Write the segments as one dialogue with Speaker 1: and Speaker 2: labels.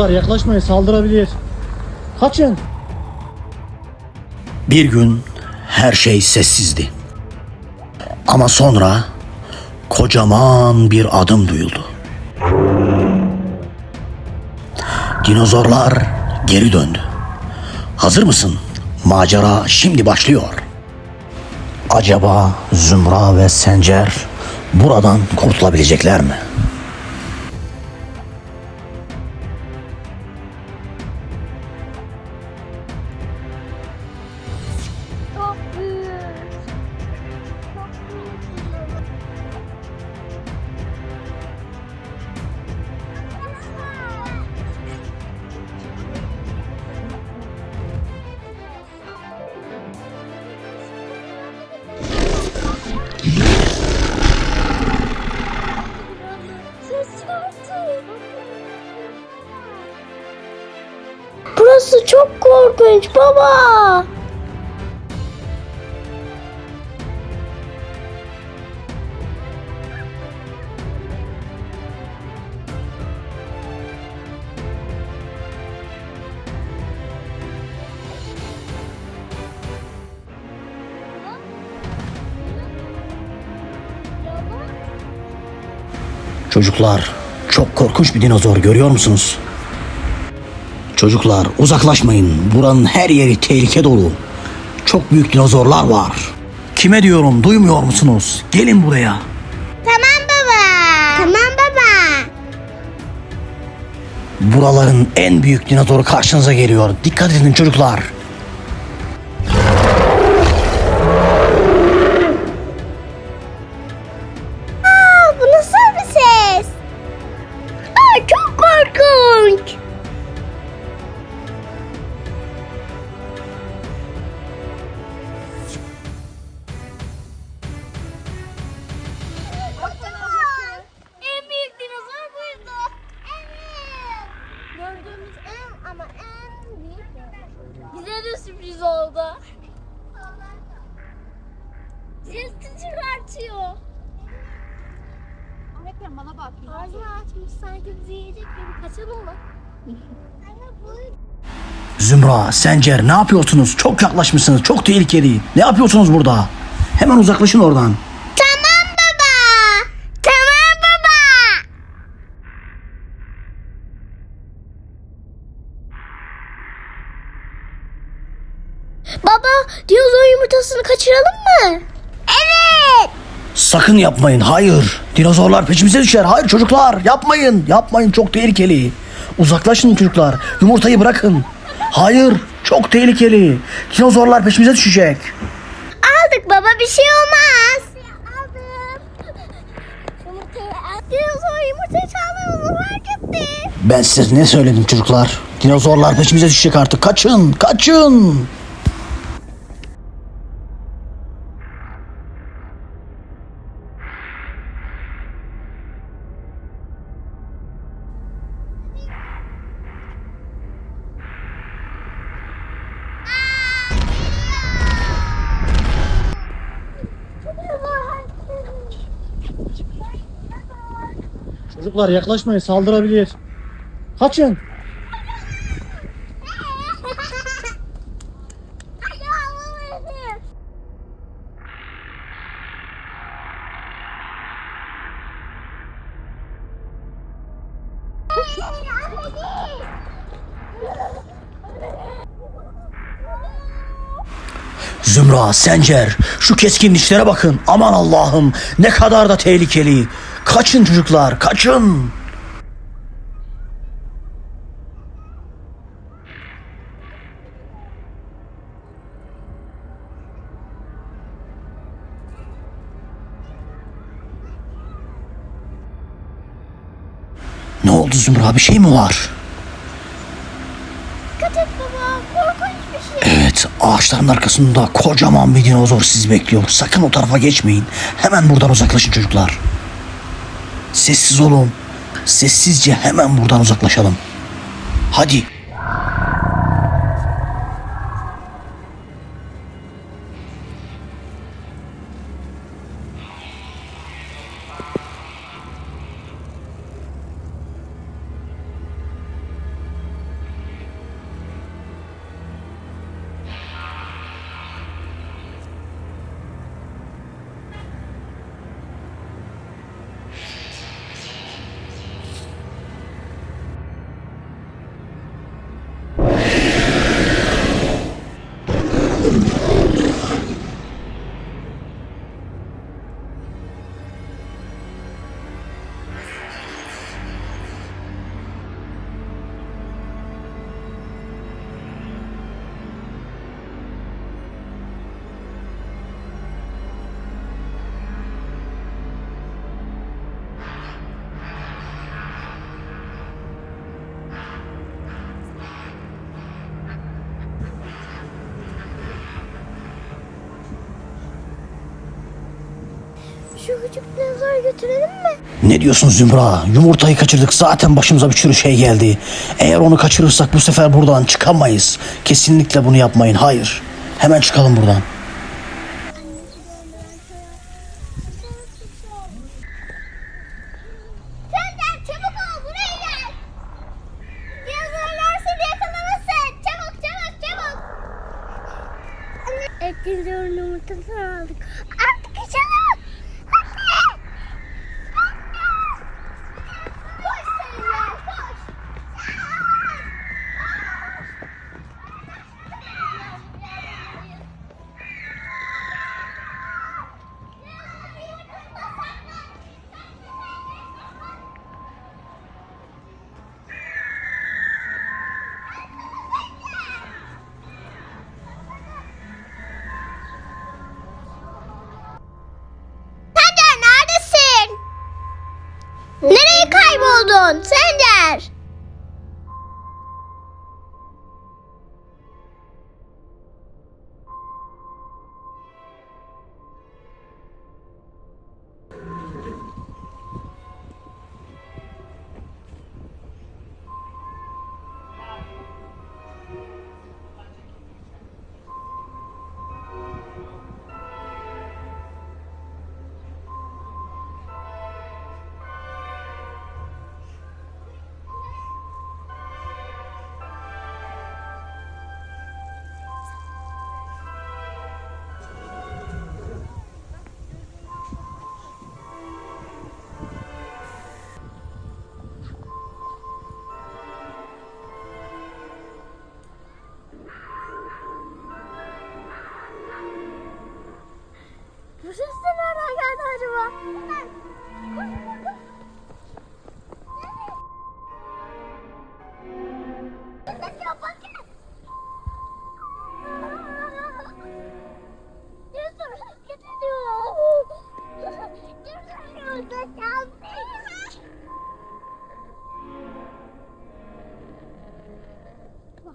Speaker 1: Çocuklar yaklaşmayın saldırabilir. Kaçın.
Speaker 2: Bir gün her şey sessizdi. Ama sonra kocaman bir adım duyuldu. Dinozorlar geri döndü. Hazır mısın? Macera şimdi başlıyor. Acaba Zümra ve Sencer buradan kurtulabilecekler mi?
Speaker 3: Burası çok korkunç baba.
Speaker 2: Çocuklar çok korkunç bir dinozor görüyor musunuz? Çocuklar uzaklaşmayın. Buranın her yeri tehlike dolu. Çok büyük dinozorlar var. Kime diyorum duymuyor musunuz? Gelin buraya.
Speaker 3: Tamam baba. Tamam baba.
Speaker 2: Buraların en büyük dinozoru karşınıza geliyor. Dikkat edin çocuklar.
Speaker 3: Aa, bu nasıl bir ses? Aa, çok korkunç. Bize de sürpriz oldu. Ses çıkartıyor.
Speaker 4: Ekrem bana bak.
Speaker 3: Ağzını açmış sanki bizi yiyecek gibi kaçalım mı?
Speaker 2: Zümra, Sencer ne yapıyorsunuz? Çok yaklaşmışsınız. Çok tehlikeli. Ne yapıyorsunuz burada? Hemen uzaklaşın oradan.
Speaker 3: Tamam baba. Tamam baba. Baba, dinozor yumurtasını kaçıralım mı? Evet.
Speaker 2: Sakın yapmayın. Hayır. Dinozorlar peşimize düşer. Hayır çocuklar yapmayın. Yapmayın çok tehlikeli. Uzaklaşın çocuklar. Yumurtayı bırakın. Hayır. Çok tehlikeli. Dinozorlar peşimize düşecek.
Speaker 3: Aldık baba bir şey olmaz. Dinozor yumurtayı.
Speaker 2: Ben size ne söyledim çocuklar? Dinozorlar peşimize düşecek artık. Kaçın. Kaçın.
Speaker 1: Çocuklar yaklaşmayın saldırabilir. Kaçın.
Speaker 2: Zümra, Sencer, şu keskin dişlere bakın. Aman Allah'ım, ne kadar da tehlikeli. Kaçın çocuklar, kaçın. Ne oldu Zümra, bir şey mi var?
Speaker 3: Dikkat et baba. Korkunç bir şey.
Speaker 2: Evet, ağaçların arkasında kocaman bir dinozor sizi bekliyor. Sakın o tarafa geçmeyin. Hemen buradan uzaklaşın çocuklar. Sessiz olun. Sessizce hemen buradan uzaklaşalım. Hadi.
Speaker 3: Şu küçük dinozor götürelim mi?
Speaker 2: Ne diyorsun Zümra? Yumurtayı kaçırdık zaten başımıza bir sürü şey geldi. Eğer onu kaçırırsak bu sefer buradan çıkamayız. Kesinlikle bunu yapmayın. Hayır. Hemen çıkalım buradan.
Speaker 3: Kayboldun Sencer? Bu ses de nereden geldi acaba?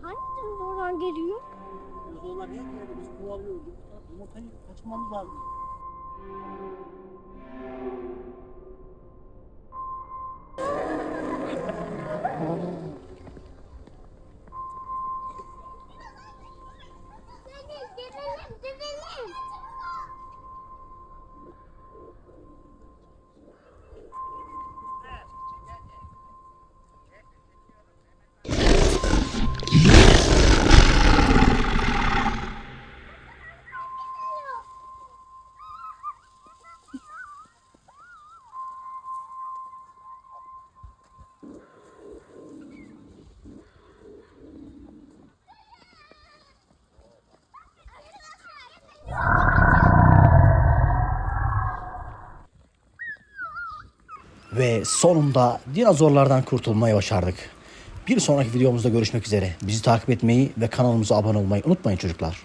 Speaker 3: Hangi dinozordan geliyor?
Speaker 1: Dinozorlar niye geldi? Biz kovalıyoruz. Yumurtayı kaçırmamız lazım.
Speaker 3: うん。
Speaker 2: Ve sonunda dinozorlardan kurtulmayı başardık. Bir sonraki videomuzda görüşmek üzere. Bizi takip etmeyi ve kanalımıza abone olmayı unutmayın çocuklar.